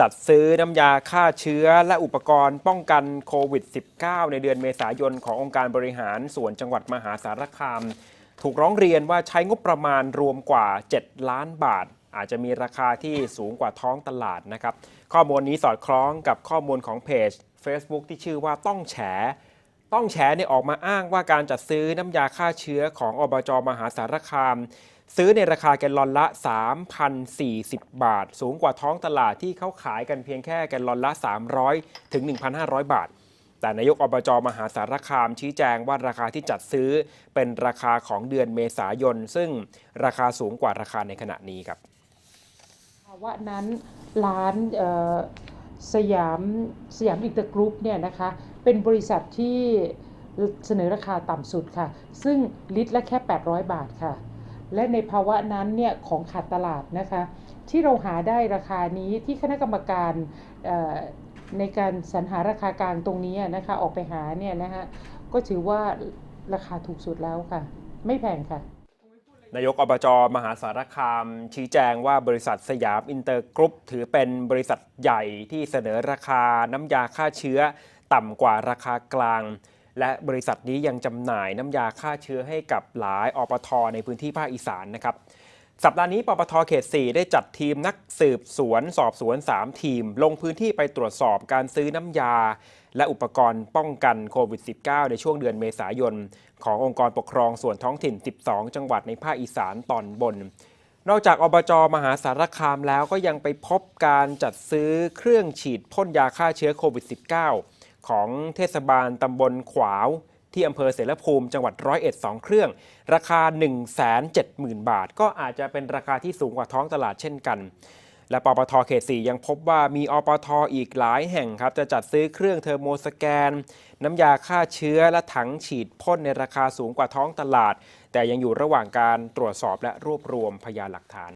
จัดซื้อน้ำยาฆ่าเชื้อและอุปกรณ์ป้องกันโควิด -19 ในเดือนเมษายนขององค์การบริหารส่วนจังหวัดมหาสารคาม ถูกร้องเรียนว่าใช้งบประมาณรวมกว่า 7 ล้านบาท อาจจะมีราคาที่สูงกว่าท้องตลาดนะครับ ข้อมูลนี้สอดคล้องกับข้อมูลของเพจ Facebook ที่ชื่อว่าต้องแฉ ต้องแฉเนี่ยออกมาอ้างว่าการจัดซื้อน้ำยาฆ่าเชื้อของอบจมหาสารคาม ซื้อในราคาแกลลอนละ 3,040 บาท สูงกว่าท้องตลาดที่เขาขายกันเพียงแค่แกลลอนละ 300 ถึง 1,500 บาท แต่นายกอบจมหาสารคามชี้แจงว่าราคาที่จัดซื้อเป็นราคาของเดือนเมษายน ซึ่งราคาสูงกว่าราคาในขณะนี้ครับภาวะนั้นร้านเอ่อ สยามสยามอินเตอร์กรุ๊ปเนี่ยนะคะเป็นบริษัทที่เสนอราคาต่ำสุดค่ะ ซึ่งลิตรละแค่ 800 บาทค่ะ และในภาวะนั้นเนี่ยของขาดตลาดนะคะ ที่เราหาได้ราคานี้ที่คณะกรรมการเอ่อในการสรรหาราคากลางตรงนี้นะคะออกไปหาเนี่ยนะคะก็ถือว่าราคาถูกสุดแล้วค่ะ ไม่แพงค่ะ นายกอบจมหาสารคาม ชี้แจงว่าบริษัทสยามอินเตอร์กรุ๊ปถือเป็นบริษัทใหญ่ที่เสนอราคาน้ำยาฆ่าเชื้อ ต่ำกว่าราคากลาง และบริษัทนี้ยังจำหน่ายน้ำยาฆ่าเชื้อให้กับหลายอปทในพื้นที่ภาคอีสานนะครับ สัปดาห์นี้ปปทเขต 4 ได้จัดทีมนักสืบสวนสอบสวน 3 ทีม ลงพื้นที่ไปตรวจสอบการซื้อน้ำยา และอุปกรณ์ป้องกันโควิด -19 ในช่วงเดือนเมษายน ขององค์กรปกครองส่วนท้องถิ่น 12 จังหวัดในภาคอีสานตอนบน นอกจากอบจมหาสารคามแล้วก็ยังไปพบการจัดซื้อเครื่องฉีดพ่นยาฆ่าเชื้อโควิด -19 ของเทศบาลตำบลขวาว ที่อำเภอเสรภูมิจังหวัดร้อยเอ็ดสองเครื่อง ราคา 170,000 บาท ก็อาจจะเป็นราคาที่สูงกว่าท้องตลาดเช่นกัน และปปทเขต4ยังพบว่ามีอปทอีกหลายแห่งครับ จะจัดซื้อเครื่องเทอร์โมสแกน น้ำยาฆ่าเชื้อและถังฉีดพ่นในราคาสูงกว่าท้องตลาด แต่ยังอยู่ระหว่างการตรวจสอบและรวบรวมพยานหลักฐาน